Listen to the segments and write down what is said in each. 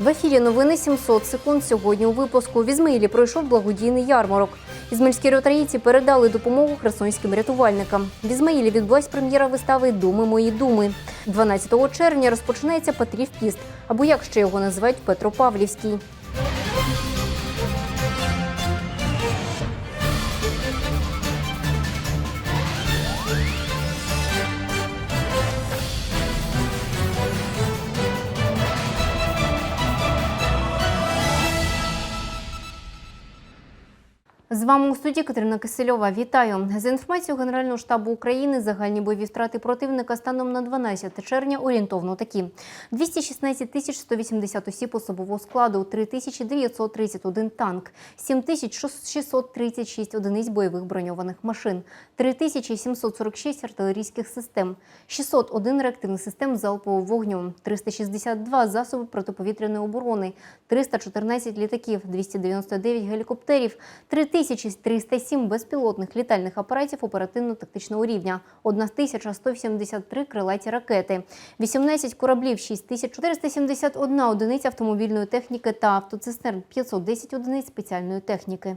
В ефірі новини 700 секунд. Сьогодні у випуску в Ізмаїлі пройшов благодійний ярмарок. Ізмельські ротарійці передали допомогу херсонським рятувальникам. В Ізмаїлі відбулась прем'єра вистави Думи мої думи. 12 червня розпочинається Петрів піст, або як ще його називають Петропавлівський. З вами у студії Катерина Кисельова. Вітаю за інформацією Генерального штабу України. Загальні бойові втрати противника станом на 12 червня орієнтовно такі: 216 тисяч 180 осіб особового складу, 3931 танк, 7636 одиниць бойових броньованих машин, 3746 артилерійських систем, 601 реактивних систем залпового вогню, 362 засоби протиповітряної оборони, 314 літаків, 299 гелікоптерів, 3307 безпілотних літальних апаратів оперативно-тактичного рівня, 1173 крилаті ракети, 18 кораблів, 6471 одиниць автомобільної техніки та автоцистерн, 510 одиниць спеціальної техніки.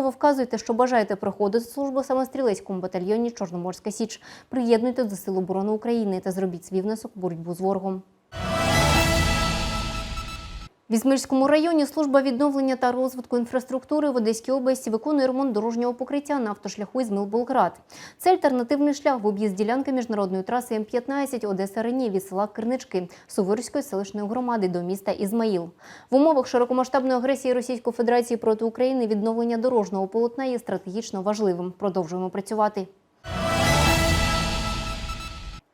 вказуйте, що бажаєте проходити службу саме стрілецькому батальйоні Чорноморська Січ. Приєднуйте до Сил оборони України та зробіть свій внесок боротьбу з ворогом. В Ізмирському районі служба відновлення та розвитку інфраструктури в Одеській області виконує ремонт дорожнього покриття на автошляху Ізмил-Болград. Це альтернативний шлях в об'їзд ділянки міжнародної траси М-15 Одеса Рені від села Кирнички Суворівської селищної громади до міста Ізмаїл. В умовах широкомасштабної агресії Російської Федерації проти України відновлення дорожнього полотна є стратегічно важливим. Продовжуємо працювати.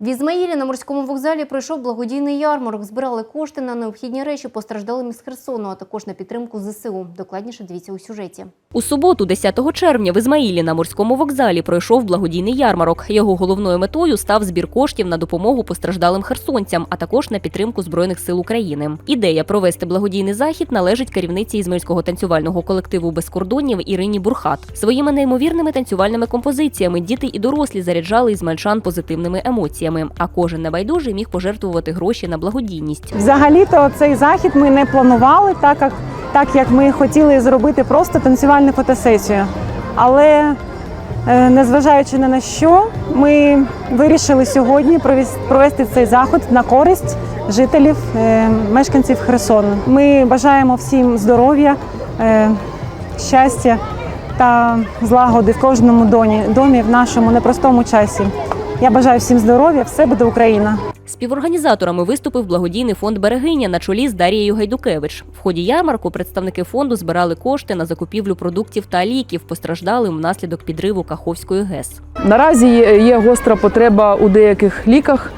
В Ізмаїлі на морському вокзалі пройшов благодійний ярмарок. Збирали кошти на необхідні речі постраждалим із Херсону, а також на підтримку ЗСУ. Докладніше дивіться у сюжеті. У суботу, 10 червня, в Ізмаїлі на морському вокзалі пройшов благодійний ярмарок. Його головною метою став збір коштів на допомогу постраждалим херсонцям, а також на підтримку збройних сил України. Ідея провести благодійний захід належить керівниці ізмаїльського танцювального колективу без кордонів Ірині Бурхат. Своїми неймовірними танцювальними композиціями діти і дорослі заряджали ізмальчан позитивними емоціями. А кожен небайдужий міг пожертвувати гроші на благодійність. Взагалі-то цей захід ми не планували, так як, так як ми хотіли зробити просто танцювальну фотосесію. Але е, незважаючи ні на що, ми вирішили сьогодні провес- провести цей заход на користь жителів, е, мешканців Херсону. Ми бажаємо всім здоров'я, е, щастя та злагоди в кожному домі в нашому непростому часі. Я бажаю всім здоров'я, все буде Україна. Співорганізаторами виступив благодійний фонд Берегиня на чолі з Дарією Гайдукевич. В ході ярмарку представники фонду збирали кошти на закупівлю продуктів та ліків постраждалим внаслідок підриву Каховської ГЕС. Наразі є гостра потреба у деяких ліках,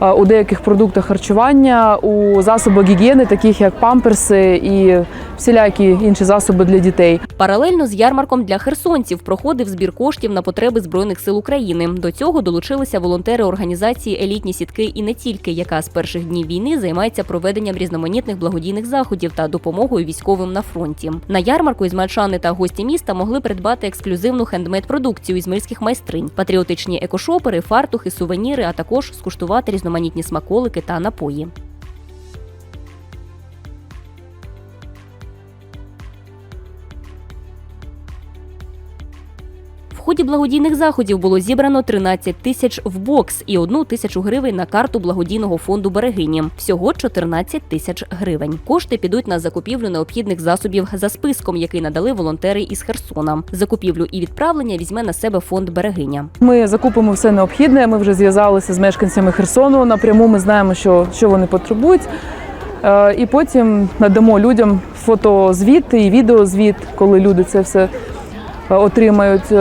у деяких продуктах харчування, у засобах гігієни, таких як памперси і всілякі інші засоби для дітей. Паралельно з ярмарком для херсонців проходив збір коштів на потреби збройних сил України. До цього долучилися волонтери організації Елітні сітки і не тільки, яка з перших днів війни займається проведенням різноманітних благодійних заходів та допомогою військовим на фронті. На ярмарку ізмальчани та гості міста могли придбати ексклюзивну хендмейд-продукцію ізмирських майстринь, патріотичні екошопери, фартухи, сувеніри, а також скуштувати різноманітні смаколики та напої. Ході благодійних заходів було зібрано 13 тисяч в бокс і одну тисячу гривень на карту благодійного фонду берегині. Всього 14 тисяч гривень. Кошти підуть на закупівлю необхідних засобів за списком, який надали волонтери із Херсона. Закупівлю і відправлення візьме на себе фонд берегиня. Ми закупимо все необхідне. Ми вже зв'язалися з мешканцями Херсону. Напряму ми знаємо, що, що вони потребують. Е, І потім надамо людям фотозвіт і відеозвіт, коли люди це все е, отримають.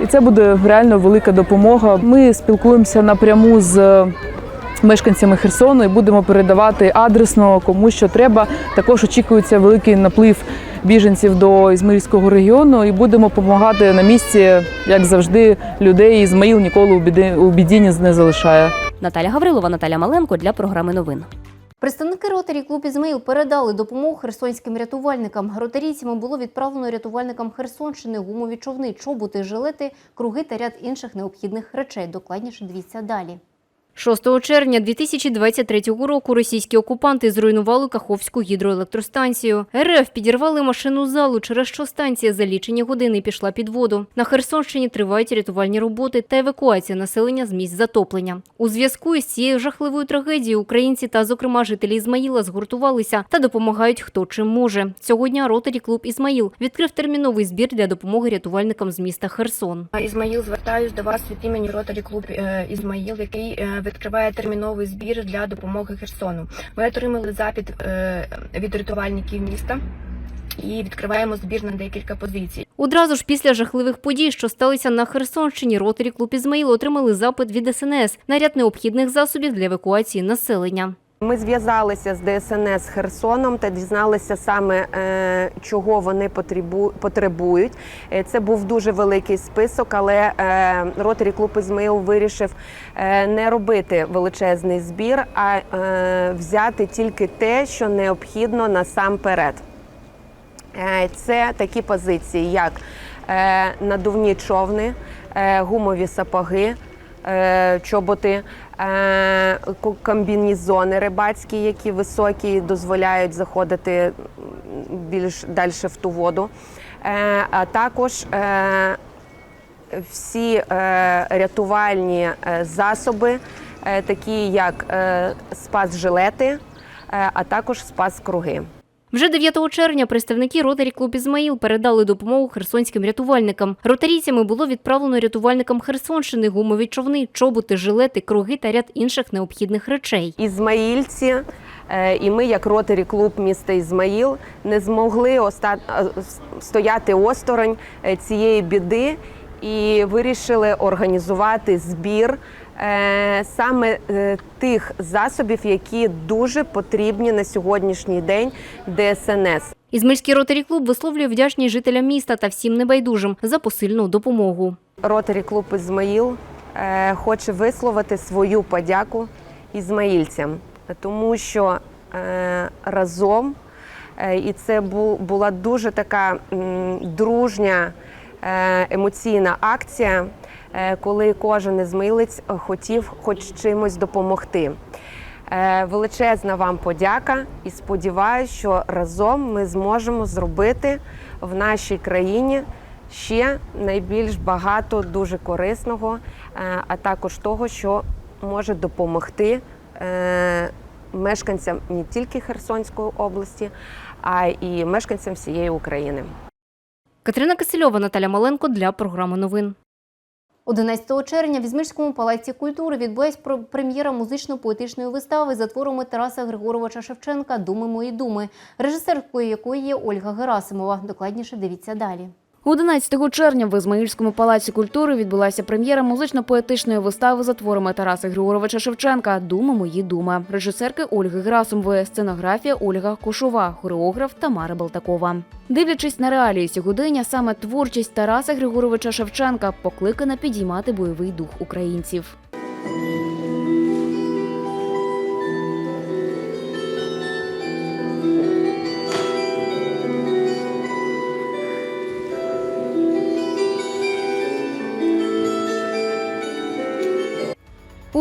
І це буде реально велика допомога. Ми спілкуємося напряму з мешканцями Херсону і будемо передавати адресно кому що треба. Також очікується великий наплив біженців до Ізмаїльського регіону і будемо допомагати на місці, як завжди, людей. Ізмаїл ніколи у біді, у біді не залишає. Наталя Гаврилова, Наталя Маленко для програми новин. Представники ротарі клуб Ізмаїл передали допомогу херсонським рятувальникам. Ротарійцями було відправлено рятувальникам Херсонщини гумові човни, чоботи, жилети, круги та ряд інших необхідних речей. Докладніше дивіться далі. 6 червня 2023 року російські окупанти зруйнували Каховську гідроелектростанцію. РФ підірвали машину залу, через що станція за лічені години пішла під воду. На Херсонщині тривають рятувальні роботи та евакуація населення з місць затоплення. У зв'язку із цією жахливою трагедією українці та, зокрема, жителі Ізмаїла згуртувалися та допомагають хто чим може. Цього дня ротарі клуб Ізмаїл відкрив терміновий збір для допомоги рятувальникам з міста Херсон. Ізмаїл, звертаюсь до вас від імені Ротарі Клуб е, Ізмаїл, який е, відкриває терміновий збір для допомоги Херсону. Ми отримали запит е, від рятувальників міста і відкриваємо збір на декілька позицій. Одразу ж після жахливих подій, що сталися на Херсонщині, ротарі клуб Ізмаїл отримали запит від СНС на ряд необхідних засобів для евакуації населення. Ми зв'язалися з ДСНС Херсоном та дізналися саме, е, чого вони потребують. Е, Це був дуже великий список, але е, Ротарі клуб Ізмаїл вирішив не робити величезний збір, а взяти тільки те, що необхідно насамперед. Це такі позиції, як надувні човни, гумові сапоги, чоботи, комбінізони рибацькі, які високі, дозволяють заходити більш далі в ту воду. Е, А також е, всі е, рятувальні е, засоби, е, такі як е, спас-жилети, е, а також спас-круги. Вже 9 червня представники ротарі клуб Ізмаїл передали допомогу херсонським рятувальникам. Ротарійцями було відправлено рятувальникам Херсонщини гумові човни, чоботи, жилети, круги та ряд інших необхідних речей. Ізмаїльці е, і ми, як ротарі клуб міста Ізмаїл, не змогли оста... е, стояти осторонь е, цієї біди і вирішили організувати збір саме е, тих засобів, які дуже потрібні на сьогоднішній день ДСНС. Ізмаїльський ротарі клуб висловлює вдячність жителям міста та всім небайдужим за посильну допомогу. Ротарі клуб Ізмаїл е, хоче висловити свою подяку ізмаїльцям, тому що е, разом, е, і це бу- була дуже така дружня е, емоційна акція, е, коли кожен ізмаїлець хотів хоч чимось допомогти. Е, Величезна вам подяка і сподіваюся, що разом ми зможемо зробити в нашій країні ще найбільш багато дуже корисного, е, а також того, що може допомогти е, мешканцям не тільки Херсонської області, а й мешканцям всієї України. Катерина Кисельова, Наталя Маленко для програми новин. 11 червня в Ізмирському палаці культури відбулась прем'єра музично-поетичної вистави за творами Тараса Григоровича Шевченка Думи мої думи, режисеркою якої є Ольга Герасимова. Докладніше дивіться далі. 11 червня в Ізмаїльському палаці культури відбулася прем'єра музично-поетичної вистави за творами Тараса Григоровича Шевченка Дума мої думи, режисерки Ольги Грасумової, сценографія Ольга Кошова, хореограф Тамара Балтакова. Дивлячись на реалії сьогодення, саме творчість Тараса Григоровича Шевченка покликана підіймати бойовий дух українців.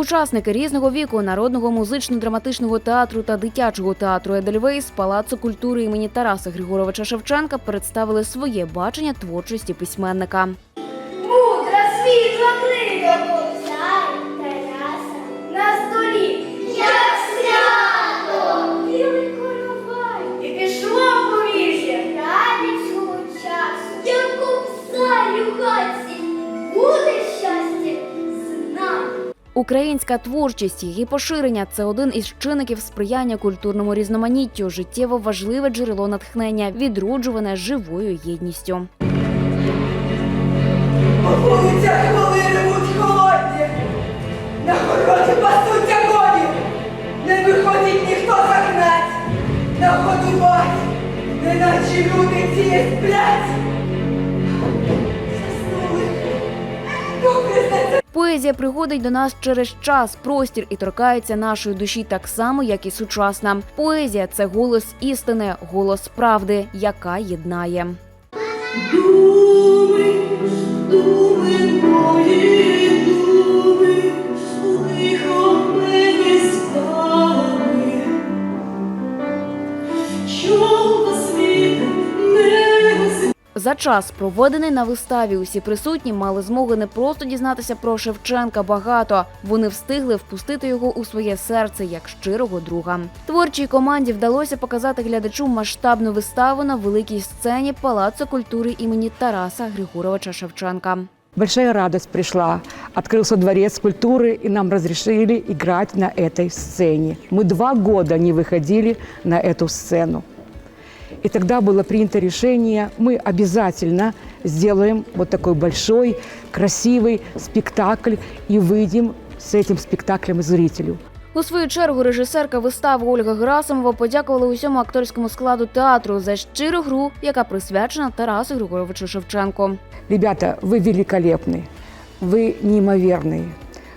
Учасники різного віку народного музично-драматичного театру та дитячого театру Едельвейс Палацу культури імені Тараса Григоровича Шевченка представили своє бачення творчості письменника. Українська творчість, її поширення це один із чинників сприяння культурному різноманіттю, життєво важливе джерело натхнення, відроджуване живою єдністю. На ходу бать, неначе люди ці сплять. Поезія приходить до нас через час, простір і торкається нашої душі так само, як і сучасна. Поезія це голос істини, голос правди, яка єднає. Думаєш, думи За час, проведений на виставі, усі присутні мали змогу не просто дізнатися про Шевченка багато. Вони встигли впустити його у своє серце як щирого друга. Творчій команді вдалося показати глядачу масштабну виставу на великій сцені Палацу культури імені Тараса Григоровича Шевченка. Большая радость пришла. Открылся дворец культуры, и нам разрешили играть на этой сцене. Мы два года не выходили на эту сцену. И тогда было принято решение, мы обязательно сделаем вот такой большой, красивый спектакль и выйдем с этим спектаклем зрителю. У свою чергу режисерка вистави Ольга Герасимова подякувала усьому акторському складу театру за щиру гру, яка присвячена Тарасу Григоровичу Шевченку. Ребята, вы великолепны, вы неимоверные,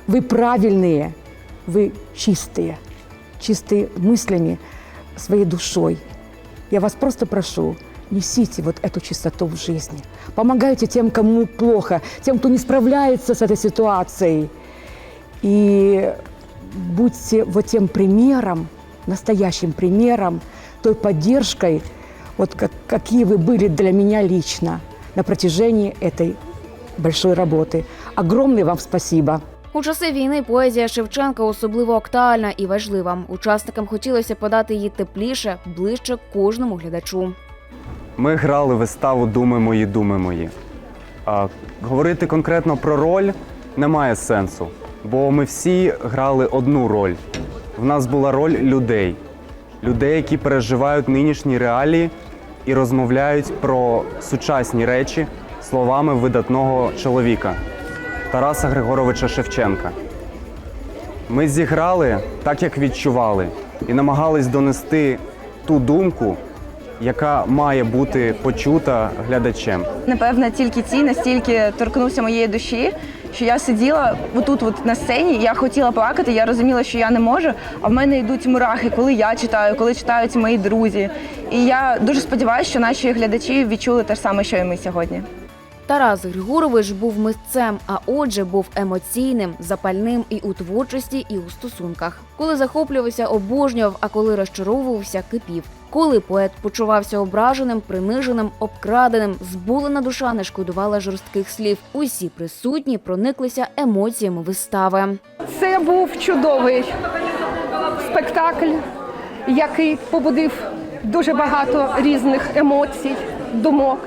вы правильные, вы чистые, чистые мыслями, своей душой. Я вас просто прошу, несите вот эту чистоту в жизни. Помогайте тем, кому плохо, тем, кто не справляется с этой ситуацией. И будьте вот тем примером, настоящим примером, той поддержкой, вот как, какие вы были для меня лично на протяжении этой большой работы. Огромное вам спасибо. У часи війни поезія Шевченка особливо актуальна і важлива. Учасникам хотілося подати її тепліше, ближче кожному глядачу. Ми грали виставу Думи мої, думи мої. А, говорити конкретно про роль немає сенсу, бо ми всі грали одну роль. В нас була роль людей, людей, які переживають нинішні реалії і розмовляють про сучасні речі словами видатного чоловіка Тараса Григоровича Шевченка. Ми зіграли так, як відчували, і намагались донести ту думку, яка має бути почута глядачем. Напевно, тільки ці настільки торкнувся моєї душі, що я сиділа отут, от на сцені. Я хотіла плакати. Я розуміла, що я не можу. А в мене йдуть мурахи, коли я читаю, коли читають мої друзі. І я дуже сподіваюся, що наші глядачі відчули те ж саме, що і ми сьогодні. Тарас Григорович був митцем, а отже, був емоційним, запальним і у творчості, і у стосунках. Коли захоплювався, обожнював, а коли розчаровувався, кипів. Коли поет почувався ображеним, приниженим, обкраденим, збулена душа не шкодувала жорстких слів. Усі присутні прониклися емоціями вистави. Це був чудовий спектакль, який побудив дуже багато різних емоцій, думок.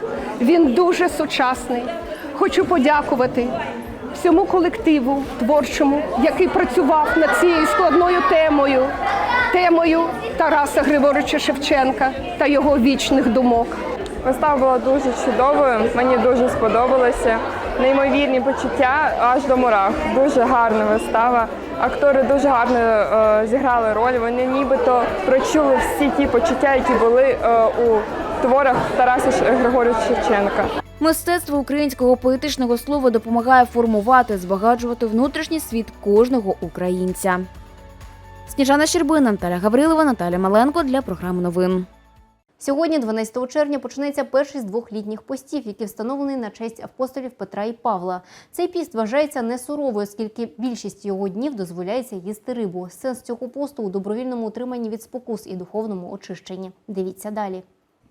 Він дуже сучасний. Хочу подякувати всьому колективу творчому, який працював над цією складною темою, темою Тараса Григоровича Шевченка та його вічних думок. Вистава була дуже чудовою, мені дуже сподобалося. Неймовірні почуття аж до мурах. Дуже гарна вистава. Актори дуже гарно е, зіграли роль. Вони нібито прочули всі ті почуття, які були е, у творах Тараса Григоровича Шевченка. Мистецтво українського поетичного слова допомагає формувати, збагачувати внутрішній світ кожного українця. Сніжана Щербина, Наталя Гаврилова, Наталя Маленко для програми новин. Сьогодні, 12 червня, почнеться перший з двох літніх постів, який встановлений на честь апостолів Петра і Павла. Цей піст вважається не суровою, оскільки більшість його днів дозволяється їсти рибу. Сенс цього посту у добровільному утриманні від спокус і духовному очищенні. Дивіться далі.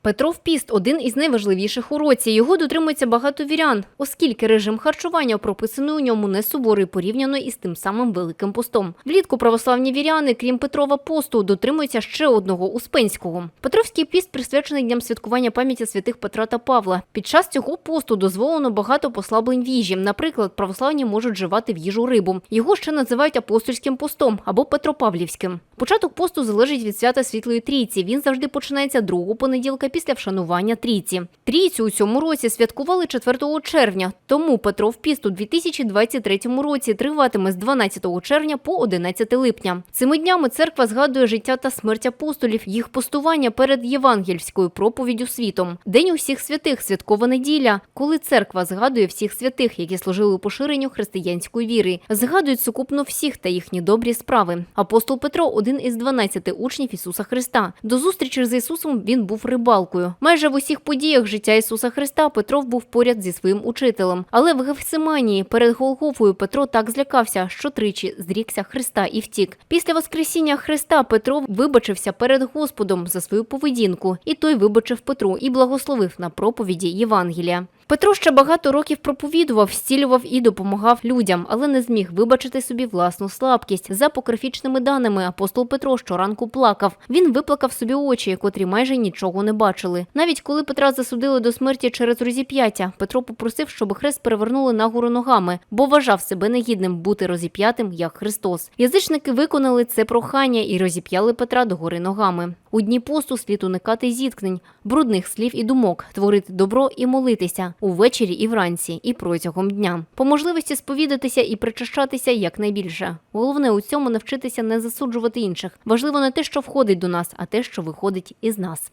Петров піст один із найважливіших у році. Його дотримується багато вірян, оскільки режим харчування прописаний у ньому не суворий порівняно із тим самим великим постом. Влітку православні віряни, крім Петрова посту, дотримуються ще одного успенського. Петровський піст присвячений дням святкування пам'яті святих Петра та Павла. Під час цього посту дозволено багато послаблень в їжі. Наприклад, православні можуть вживати в їжу рибу. Його ще називають апостольським постом або Петропавлівським. Початок посту залежить від свята Світлої Трійці. Він завжди починається другого понеділка після вшанування трійці. Трійцю у цьому році святкували 4 червня, тому Петров Піст у 2023 році триватиме з 12 червня по 11 липня. Цими днями церква згадує життя та смерть апостолів, їх постування перед євангельською проповіддю світом. День усіх святих святкова неділя, коли церква згадує всіх святих, які служили у поширенню християнської віри, згадують сукупно всіх та їхні добрі справи. Апостол Петро один із 12 учнів Ісуса Христа. До зустрічі з Ісусом він був рибалкою. Майже в усіх подіях життя Ісуса Христа Петров був поряд зі своїм учителем. Але в Гефсиманії перед Голгофою Петро так злякався, що тричі зрікся Христа і втік. Після Воскресіння Христа Петро вибачився перед Господом за свою поведінку, і той вибачив Петру і благословив на проповіді Євангелія. Петро ще багато років проповідував, зцілював і допомагав людям, але не зміг вибачити собі власну слабкість. За апокрифічними даними, апостол Петро щоранку плакав. Він виплакав собі очі, котрі майже нічого не бачили. Навіть коли Петра засудили до смерті через розіп'яття, Петро попросив, щоб хрест перевернули нагору ногами, бо вважав себе негідним бути розіп'ятим як Христос. Язичники виконали це прохання і розіп'яли Петра догори ногами. У дні посту слід уникати зіткнень, брудних слів і думок, творити добро і молитися увечері і вранці, і протягом дня. По можливості сповідатися і причащатися якнайбільше. Головне у цьому навчитися не засуджувати інших. Важливо не те, що входить до нас, а те, що виходить із нас.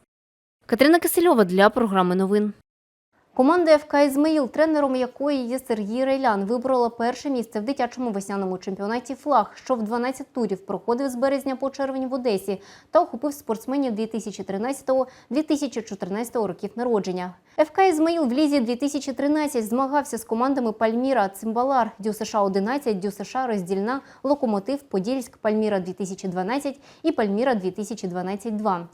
Катерина Кисельова для програми новин. Команда ФК «Ізмаїл», тренером якої є Сергій Рейлян, виборола перше місце в дитячому весняному чемпіонаті «Флаг», що в 12 турів проходив з березня по червень в Одесі та охопив спортсменів 2013-2014 років народження. ФК «Ізмаїл» в лізі 2013 змагався з командами Пальміра, Цимбалар, Дю США 11, Дю США Роздільна, Локомотив, Подільськ, Пальміра 2012 і Пальміра 2012-2.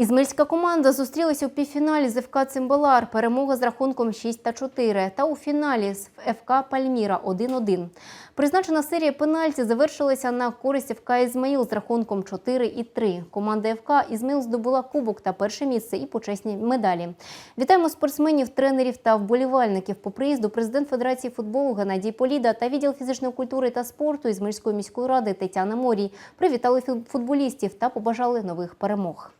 Ізмельська команда зустрілася у півфіналі з ФК Цимбалар. Перемога з рахунком 6 та 4. Та у фіналі з ФК Пальміра 1-1. Призначена серія пенальті завершилася на користь ФК Ізмаїл з рахунком 4 і 3. Команда ФК Ізмаїл здобула кубок та перше місце і почесні медалі. Вітаємо спортсменів, тренерів та вболівальників. По приїзду президент Федерації футболу Геннадій Поліда та відділ фізичної культури та спорту Ізмельської міської ради Тетяна Морій привітали футболістів та побажали нових перемог.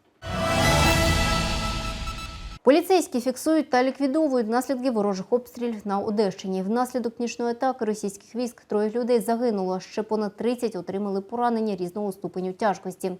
Поліцейські фіксують та ліквідовують наслідки ворожих обстрілів на Одещині. Внаслідок нічної атаки російських військ троє людей загинуло. Ще понад 30 отримали поранення різного ступеню тяжкості.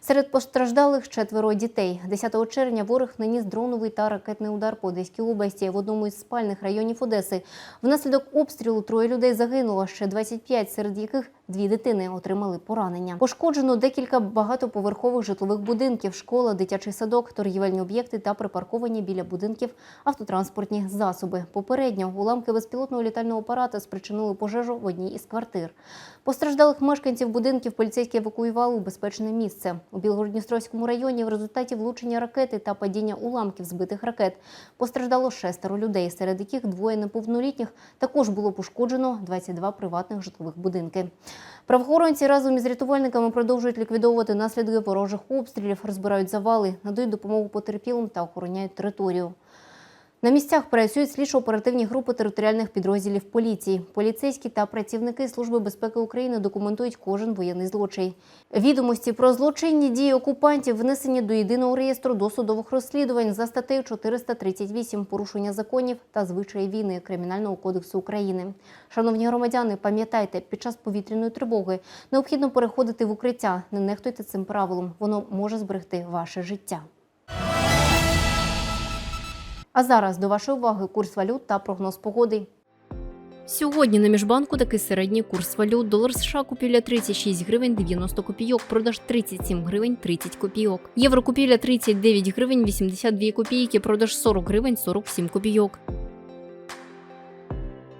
Серед постраждалих четверо дітей. 10 червня ворог наніс дроновий та ракетний удар по Одеській області в одному із спальних районів Одеси. Внаслідок обстрілу троє людей загинуло, ще 25, серед яких Дві дитини отримали поранення. Пошкоджено декілька багатоповерхових житлових будинків, школа, дитячий садок, торгівельні об'єкти та припарковані біля будинків автотранспортні засоби. Попередньо уламки безпілотного літального апарата спричинили пожежу в одній із квартир. Постраждалих мешканців будинків поліцейські евакуювали у безпечне місце. У Білгородністровському районі в результаті влучення ракети та падіння уламків збитих ракет постраждало шестеро людей, серед яких двоє неповнолітніх. Також було пошкоджено 22 приватних житлових будинки. Правоохоронці разом із рятувальниками продовжують ліквідовувати наслідки ворожих обстрілів, розбирають завали, надають допомогу потерпілим та охороняють територію. На місцях працюють слідчо-оперативні групи територіальних підрозділів поліції. Поліцейські та працівники Служби безпеки України документують кожен воєнний злочин. Відомості про злочинні дії окупантів внесені до єдиного реєстру досудових розслідувань за статтею 438 порушення законів та звичаї війни Кримінального кодексу України. Шановні громадяни, пам'ятайте, під час повітряної тривоги необхідно переходити в укриття. Не нехтуйте цим правилом. Воно може зберегти ваше життя. А зараз до вашої уваги курс валют та прогноз погоди. Сьогодні на міжбанку такий середній курс валют. Долар США купівля 36 гривень 90 копійок, продаж 37 гривень 30 копійок. Євро купівля 39 гривень 82 копійки, продаж 40 гривень 47 копійок.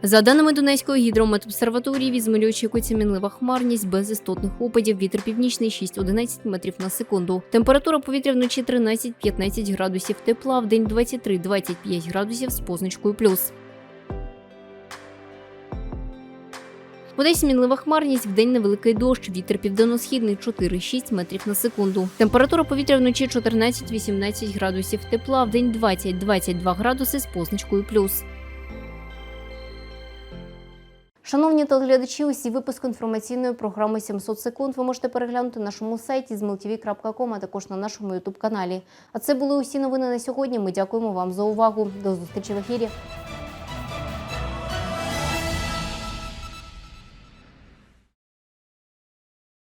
За даними Донецької гідрометобсерваторії, від очікується мінлива хмарність без істотних опадів. Вітер північний 6-11 метрів на секунду. Температура повітря вночі 13-15 градусів тепла, в день 23-25 градусів з позначкою плюс. В Одесі мінлива хмарність, вдень невеликий дощ, вітер південно-східний 4-6 метрів на секунду. Температура повітря вночі 14-18 градусів тепла, вдень 20-22 градуси з позначкою плюс. Шановні телеглядачі, усі випуски інформаційної програми «700 секунд ви можете переглянути на нашому сайті zmiltv.com, а також на нашому ютуб каналі. А це були усі новини на сьогодні. Ми дякуємо вам за увагу. До зустрічі в ефірі.